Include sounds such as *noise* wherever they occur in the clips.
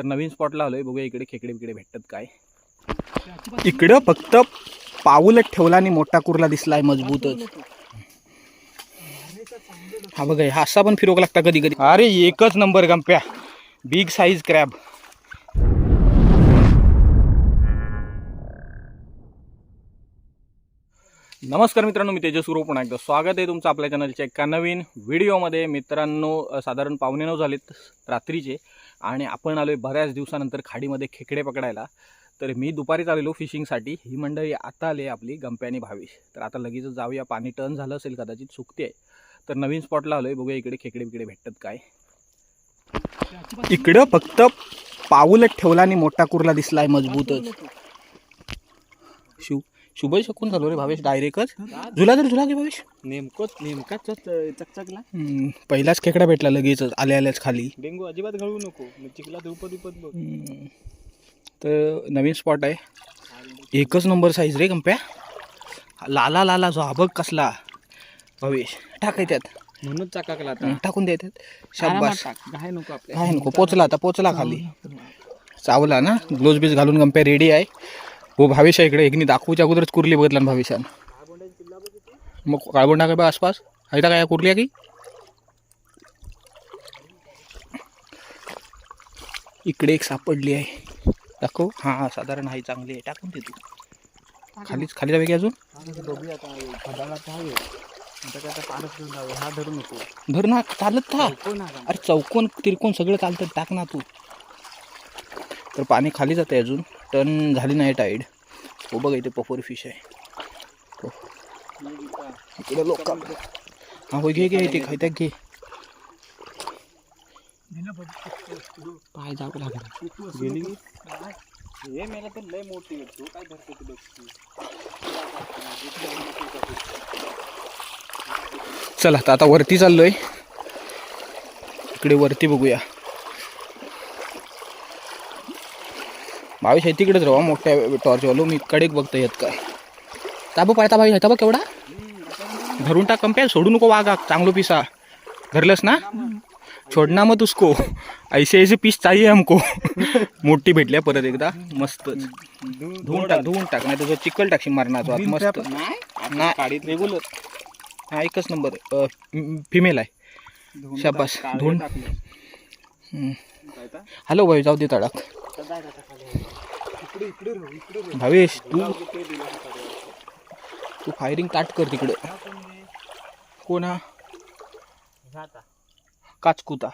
तर नवीन स्पॉटला आलोय बघूया इकडे खेकडे बिकडे भेटतात काय. इकडं फक्त पाऊलच ठेवला आणि मोठा कुर्ला दिसलाय मजबूतच. हा बघा हा असा पण फिरोक लागता कधी कधी. अरे एकच number Gampya. Big size crab नमस्कार मित्रांनो मी तेजस गुरु पुन्हा एकदा स्वागत आहे तुमचं आपल्या चॅनलच्या एका नवीन व्हिडिओमध्ये मित्रांनो साधारण पावणे नऊ झालेत रात्रीचे. आणि आपण आलो आहे बऱ्याच दिवसानंतर खाडीमध्ये खेकडे पकडायला. तर मी दुपारीच आलेलो फिशिंगसाठी. ही मंडळी आता आली आहे आपली गंप्यानी भावी भावेश. तर आता लगेच जाऊया. पाणी टर्न झालं असेल कदाचित सुकते. आहे तर नवीन स्पॉटला आलो आहे बघूया इकडे खेकडे बिकडे भेटतात काय. इकडं फक्त पाऊलच ठेवला आणि मोठा कुर्ला दिसलाय मजबूतच. शिव. शुभ शकून झालो रे भावेश डायरेक्टच झुला तर झुला घे भावेश. नेमकंच नेमकाच चकचकला. पहिलाच खेकडा भेटला लगेच आल्या आल्याच खाली. डेंगू अजिबात घालवू नको. चिखला धुपत धुपत बघ. तर नवीन स्पॉट आहे. एकच नंबर साईज रे कंप्या लाला लाला जो बघ कसला. भावेश टाकाय त्यात. म्हणून चाकाकला आता. टाकून द्यायच्यात शाबास. नको आपल्या. काय नको पोचला आता पोचला खाली. चावला ना ग्लोज बीज घालून गंप्या रेडी आहे. हो भावेश आहे इकडे. एकनी दाखवूच्या अगोदरच कुर्ली बघितला ना भावेशान. मग काळबोंडा काय बा आसपास? आहे काय कुर्ली आहे की? इकडे एक सापडली आहे. दाखव. हां साधारण आहे चांगली आहे. टाकून दे तू. खालीच खाली जावे की अजून? धर ना चालत था. अरे चौकोन तिरकोन सगळं चालतं टाक ना तू. तर पाणी खाली जाते अजून. टर्न झाली नाही टाईड. हो बघा इथे पफोर फिश आहे. हो. इकडे लोक हा हो घे घे इथे खायत्या घे. पाय जावं लागेल. गेली की? हे मेला तर लय मोठी आहे. तू काय धरतो तू बघ चला तर आता वरती चाललोय. इकडे वरती बघूया. भावेश आहे तिकडेच राहा मोठ्या टॉर्चवालो मी कडेक बघता येत काय. ताबो पाळता भाई येता बघ केवढा धरून टाक कंप्या सोडू नको वागा चांगलो पिसा. धरलंस ना? छोडना मत उसको. ऐसे ऐसे पीस चाहिए हमको. मोठी भेटल्या परत एकदा. मस्तच. धुवून टाक धुवून टाक. नाही तुझं चिकल टाकशी मारणार आत मस्त. नाही. रेग्युलर हा एकच नंबर. फिमेल आहे. शाबास. धुवून हम्म. हॅलो भाई जाऊ दे तडाक भावेश तू तू फायरिंग ताट कर तिकडे. कोण हा? काचकुता.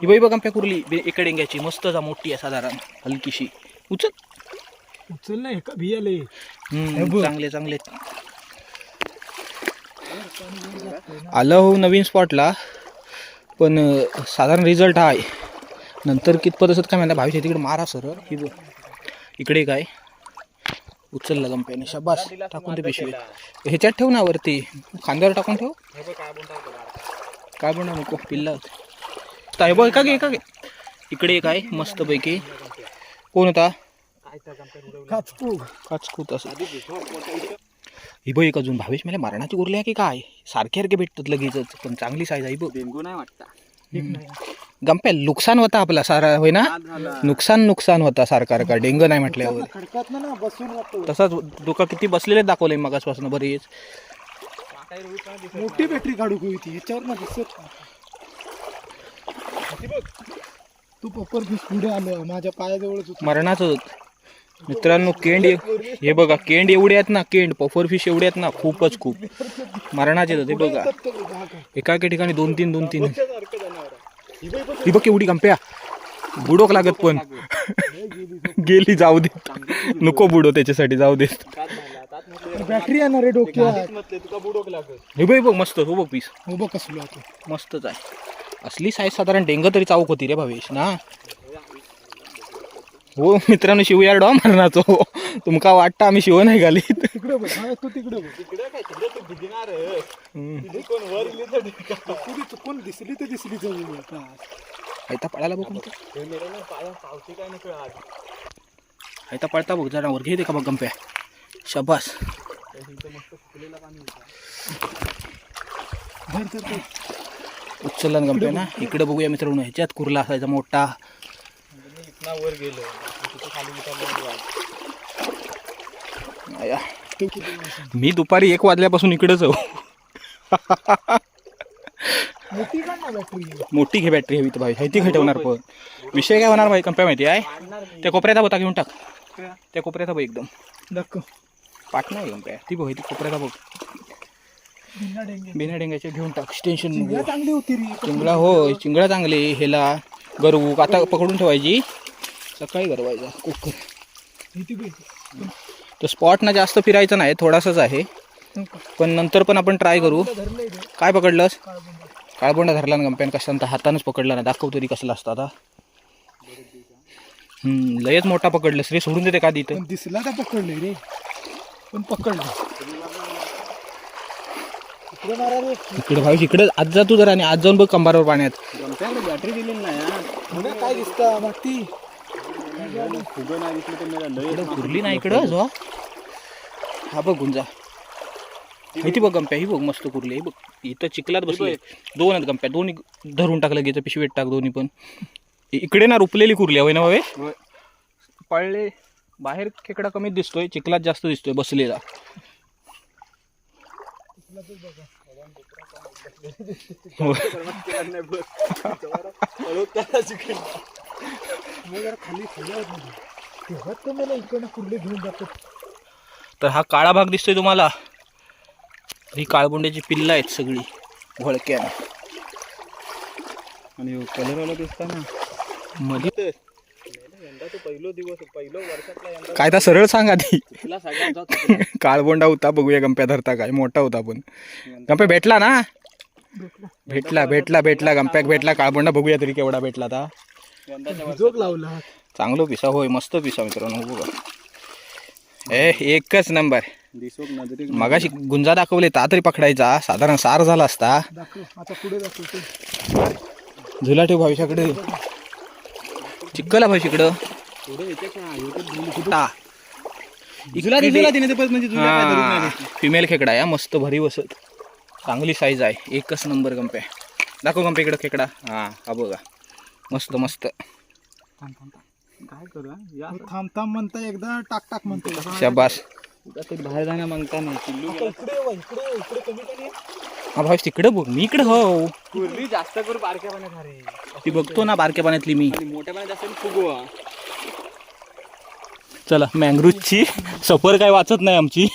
ही बाई बघा कुर्ली बे- एका डेंग्याची मस्त जा मोठी आहे साधारण हलकीशी. उचल. उचल नाही का भियाले हम्म, चांगले चांगले. आलं हो नवीन स्पॉटला पण अं, साधारण रिझल्ट हा आहे नंतर कितपत असत काय म्हणता भावी तिकडे मारा सर ही बघ. इकडे काय? उचलला गंप्याने शाबास. टाकून ते पिशवी. ह्याच्यात ठेव ना वरती. खांद्यावर टाकून ठेव. काय बनव नको पिल्ला काय बघ एका घे एका घे? इकडे एक आहे मस्त पैकी कोण होता? काचकू काचकूत असं ही बघ एक अजून भावेश मला मरणाची उरली आहे की काय? सारखे सारखे भेटतात लगेचच पण चांगली साईज आहे बघ. डेंगू नाही वाटता. गंप्या नुकसान होता आपला सारा होय ना? नुकसान नुकसान होता सारखा सारखा. डेंग नाही म्हटल्यावर. तसाच डोका किती बसलेले दाखवले मगासपासून बरेच. मोठी बॅटरी काढू होती ह्याच्यावर ना दिसत. तू पप्पर पुढे आलो माझ्या पायाजवळच होत. मरणाचं मित्रांनो केंड हे बघा केंड एवढे आहेत ना केंड पफर फिश एवढे आहेत ना खूपच खूप. मरणाचे ते बघा. एका एका ठिकाणी दोन तीन दोन तीन. ही बघ एवढी कंप्या बुडोक लागत पण. गेली जाऊ दे नको बुडो त्याच्यासाठी जाऊ दे बॅटरी येणार आहे डोक्यात. हे बघ हे बघ मस्त हो बघ पीस उभं कसलो आता मस्तच आहे. असली साईज साधारण डेंग तरी चावक होती रे भावेश ना? हो मित्रांनो शिव यार डॉ मरणाचो. तुमका वाटतं आम्ही शिव नाही घाली तिकडे बघ हा तू तिकडे बघ. तिकडे काय तिकडे तू भिजणार कोण वर इले तर पुढे चुकून दिसली तर दिसली जवळ आता आयता पळायला बघ म्हणतो पाया पावती काय नको आज आयता पळता बघ जरा वर घे दे का बघ गंप्या. शबास. धर. उचलला ना गंप्या ना इकडे बघूया मित्रांनो ह्याच्यात कुर्ला असायचा मोठा. वर गेलो. तिथे खाली? मी दुपारी एक वाजल्यापासून इकडेच आहो मोठी घे बॅटरी हवी तर भाई ती ठेवणार पण. विषय काय होणार भाई कंप्या माहिती आहे त्या कोपऱ्यात होता घेऊन टाक. त्या कोपऱ्यात बघ एकदम. दाखव. पाठ नाही कंप्या ती बघ ती कोपऱ्यात बघ बिना डेंगे बिना डेंग्याचे घेऊन टाक. टेन्शन चांगली होती चिंगळा हो चिंगळा चांगले. हेला गरवू आता पकडून ठेवायची. सकाळी गरवायचा कुकर. तर स्पॉट ना जास्त फिरायचं नाही थोडासाच आहे? पण नंतर पण आपण ट्राय करू. काय पकडलंस. काळबोंडा धरला ना गंप्यान कशांत हातानंच पकडला ना. दाखव तरी कसला असता आता. लयच मोठा पकडलंस रे सोडून देते का तिथं दिसला का पकडले रे. पण पकडलं. इकडे रे इकडे आज जा तू जरा आणि आज जाऊन बघ कंबारावर पाण्यात. बॅटरी दिलेली नाही काय दिसतं फुगं नाही दिसलं तर मला लय इकडं जो. हा बघ गुंजा. माहिती बघ गंप्या ही बघ मस्त कुरली ही बघ. इथं चिखलात बसले. दोन आहेत गंप्या दोन्ही धरून टाकलं गेचं पिशवीत टाक दोन्ही पण. इकडे ना रुपलेली कुरली होय ना भावे? पळले बाहेर खेकडा कमीच दिसतोय चिखलात जास्त दिसतोय बसलेला. *laughs* खाली तेव्हा तर मला इकडनं कुर्ले घेऊन जातो. तर हा काळा भाग दिसतोय तुम्हाला. ही काळबोंड्याची पिल्ला आहेत सगळी भोळक्या आणि कलरवाला दिसता ना. मध्ये यंदा तो पहिलो दिवस पहिलो वर्षातला यंदा. काय तर सरळ सांग सगळ्यांचा *laughs* काळबोंडा होता बघूया गंप्या धरता काय मोठा होता पण. गंप्या भेटला ना? भेटला. भेटला भेटला गंप्याक भेटला काळबोंडा बघूया तरी केवढा भेटला आता. जोग लावला. चांगलो पिसा होय मस्त पिसा मित्रांनो हो बघा. ए एकच नंबर. दिसोक नजरे मगाशी गुंजा दाखवले ता तरी पकडायचा. साधारण सार झाला असता. झुला ठेव भाविशाकडे चिक्कला भाविशीकडं म्हणजे. फिमेल खेकडा या मस्त भरी बसत. चांगली साईज आहे एकच नंबर गंप्या. दाखव गंप्या इकडं खेकडा. हा हा बघा. मस्त मस्त. काय करू हा? या. थांब थांब म्हणता एकदा टाक टाक म्हणतो शाबास. ते बाहेर जाण्या मागता नाही. कमी हा भावेश तिकडं बघ मी इकडं हो. कुर्ली जास्त करून बारक्या पाण्यात अरे ती बघतो ना बारक्या पाण्यातली मी. मोठ्या पाण्यात असेल फुगवा चला मँग्रोजची सफर काय वाचत नाही आमची.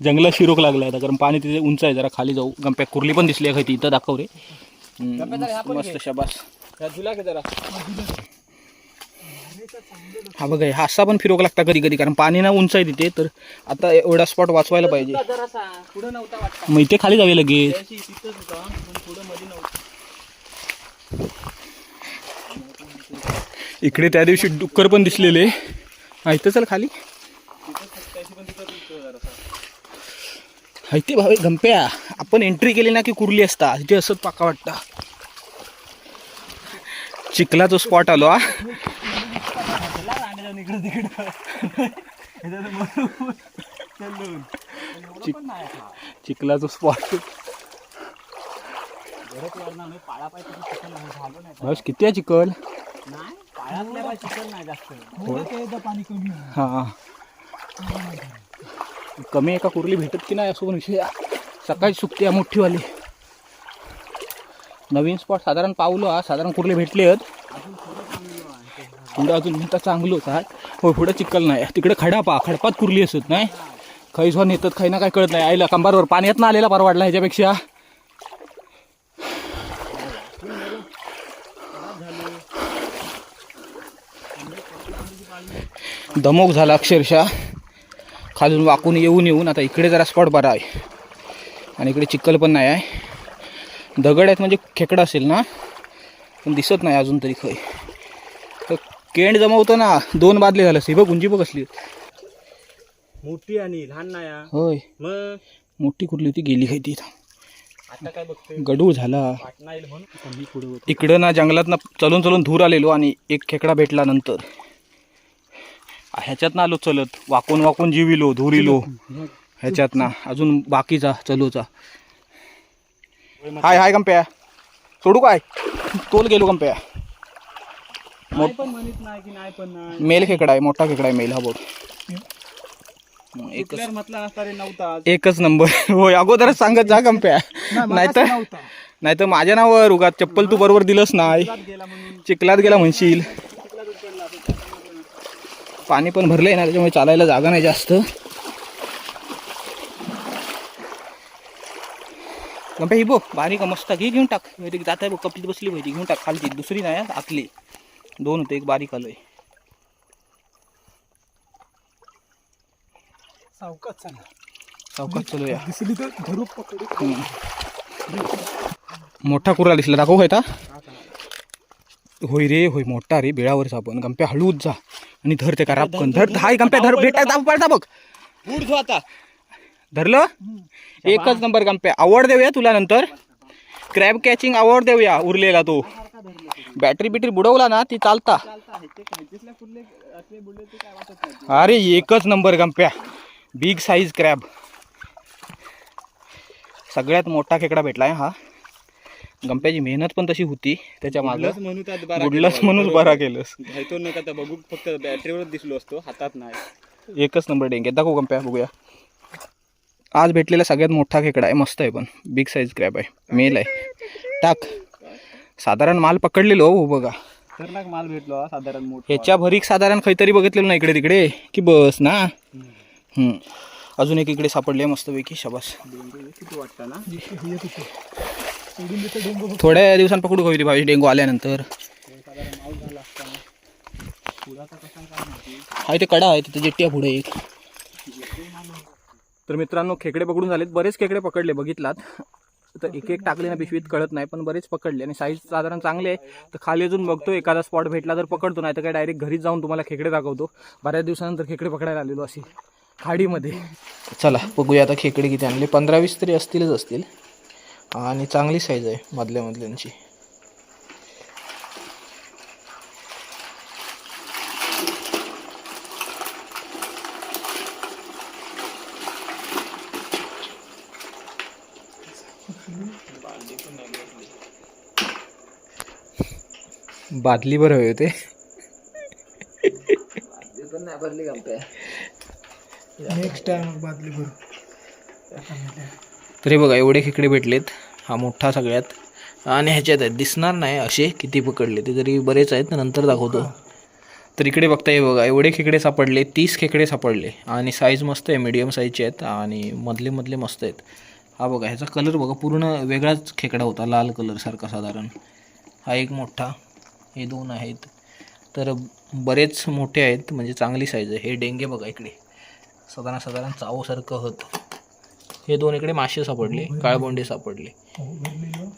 जंगलात शिरोक लागला आता कारण पाणी तिथे उंच आहे जरा खाली जाऊ. गंप्या कुर्ली पण दिसली आहे ती इथं दाखव रे. मस्त शाबास. की जरा. हा बघा हा असा पण फिरोक लागता कधी कधी कारण पाणी ना उंच आहे तिथे तर आता एवढा स्पॉट वाचवायला पाहिजे. जरासा पुढे नव्हता वाटत. मग इथे खाली जावे लगेच. इकडे त्या दिवशी डुक्कर पण दिसलेले. हा इथं चल खाली. इथे भावे गंप्या. आपण एंट्री केली ना की कुर्ली असता. इथे असंच पाका वाटता. चिखलाचा स्पॉट आलो हा. चिखलाचा स्पॉट बस किती आहे चिखल? चिकन कमी हा कमी एका कुर्ली भेटत की नाही? असं पण विषय सकाळी सुकते मोठीवाली. नवीन स्पॉट साधारण पावलो हा साधारण कुर्ले भेटले आहेत? पुढं अजून नेता चांगलोच होतात हो. पुढं चिखल नाही. तिकडे खडा पा खडपात कुर्ली असत नाही? काही नेतात येतात ना काय कळत नाही. आईला कंबारवर पाण्यात ना आलेला परवाडला ह्याच्यापेक्षा. दमोक झाला अक्षरशः. खालून वाकून येऊन येऊन आता इकडे जरा स्पॉट बरा आहे. आणि इकडे चिखल पण नाही आहे. दगड आहेत म्हणजे खेकडा असेल ना? पण दिसत नाही अजून तरी खय. तर केंड जमवतो ना दोन बादले झालं सी बघ उंची बघ असली मोठी आणि लहान नाही. होय. मग? मोठी कुठली होती? गेली काय ती आता काय बघतोय? गडूळ झाला. इकडं ना जंगलात ना चलून चलून धूर आलेलो आणि एक खेकडा भेटला नंतर. ह्याच्यात ना आलो चलत. वाकून वाकून जीव इलो धूर इलो. ह्याच्यात ना अजून बाकीचा चलूचा. हाय हाय कंप्या सोडू काय? तोल गेलो कंप्या मेल खेकडा आहे मोठा खेकडा आहे मेल हा बघ एकच नंबर. होय अगोदरच सांगत जा कंप्या नाहीतर नाहीतर माझ्या नावावर उगाच चप्पल तू बरोबर दिलंच नाही. चिखलात गेला म्हणशील. पाणी पण भरलंय ना त्याच्यामुळे चालायला जागा नाही जास्त. गंपे ही बघ बारीक मस्त घे घेऊन टाक. जात आहे बघ कपलीत बसली पाहिजे घेऊन टाक. खालची दुसरी नाही हा, आतली. दोन होते एक बारीक आलोय. सावकाश दिसली तर धरू पकडू. मोठा कुर्रा दिसला दाखव होय आता होय रे होय मोठा रे बेळावरच आपण. गंप्या हळूच जा. आणि धर ते का रापकन धर हाय गंप्या धर भेटा दाब पडता बघ. आता. धरलं? एकच नंबर गंप्या. आवड देऊया तुला नंतर. क्रॅब कॅचिंग आवड देऊया उरलेला तो. बॅटरी बिटरी बुडवला ना ती चालता. अरे एकच number Gampya. Big size crab सगळ्यात मोठा खेकडा भेटलाय हा. गंप्याची मेहनत पण तशी होती त्याच्या मागं. बुडलंच म्हणून बरा बुडलंच केलं. म्हणून बरा केलंस. घायतो नका तर बघू फक्त बॅटरीवरच दिसलो असतो हातात नाही. एकच नंबर डेंगे दाखवू गंप्या बघूया. आज भेटलेला सगळ्यात मोठा खेकडा आहे मस्त आहे पण. बिग साईज क्रॅब आहे. मेल आहे. टाक. साधारण माल पकडलेलो हो बघा. माल भेटलो हा साधारण मोठ. ह्याच्या भरीक साधारण काहीतरी बघितलेलं ना इकडे तिकडे? की बस ना? हम्म. अजून एक इकडे सापडले मस्तपैकी शबास. किती वाटतं ना थोड्या दिवसांनी पकडू होईल भावी डेंगू आल्यानंतर? हाय ते कडा आहे तिथे जेट्टी पुढे एक. तर मित्रांनो खेकडे पकडून झालेत. बरेच खेकडे पकडले बघितलात. तर एक एक टाकले ना पिशवीत कळत नाही पण बरेच पकडले. आणि साईज साधारण चांगले आहे. तर खाली अजून बघतो एखादा स्पॉट भेटला तर पकडतो नाही तर काय डायरेक्ट घरीच जाऊन तुम्हाला खेकडे दाखवतो. बऱ्याच दिवसानंतर खेकडे पकडायला आलेलो अशी खाडीमध्ये. चला बघूया आता खेकडे किती आणले. पंधरा वीस तरी असतीलच असतील. आणि चांगली साईज आहे मधल्या मधल्यांची बादली बरं हवे होते नेक्स्ट टाइम बादली भरू. तर हे बघा एवढे खेकडे भेटलेत. हा मोठा सगळ्यात. आणि ह्याच्यात आहेत दिसणार नाही असे किती पकडले ते तरी बरेच आहेत नंतर दाखवतो. तर इकडे बघता हे बघा एवढे खेकडे सापडले तीस खेकडे सापडले. आणि साईज मस्त आहे मीडियम साईजचे आहेत आणि मधले मधले मस्त आहेत. हा बघा ह्याचा कलर बघा पूर्ण वेगळाच खेकडा होता लाल कलरसारखा साधारण. हा एक मोठा. हे दोन आहेत. तर बरेच मोठे आहेत म्हणजे चांगली साईज आहे. हे डेंगे बघा इकडे. साधारण साधारण चावसारखं होतं. हे दोन इकडे मासे सापडले काळबोंडे सापडले. हो भरलेलं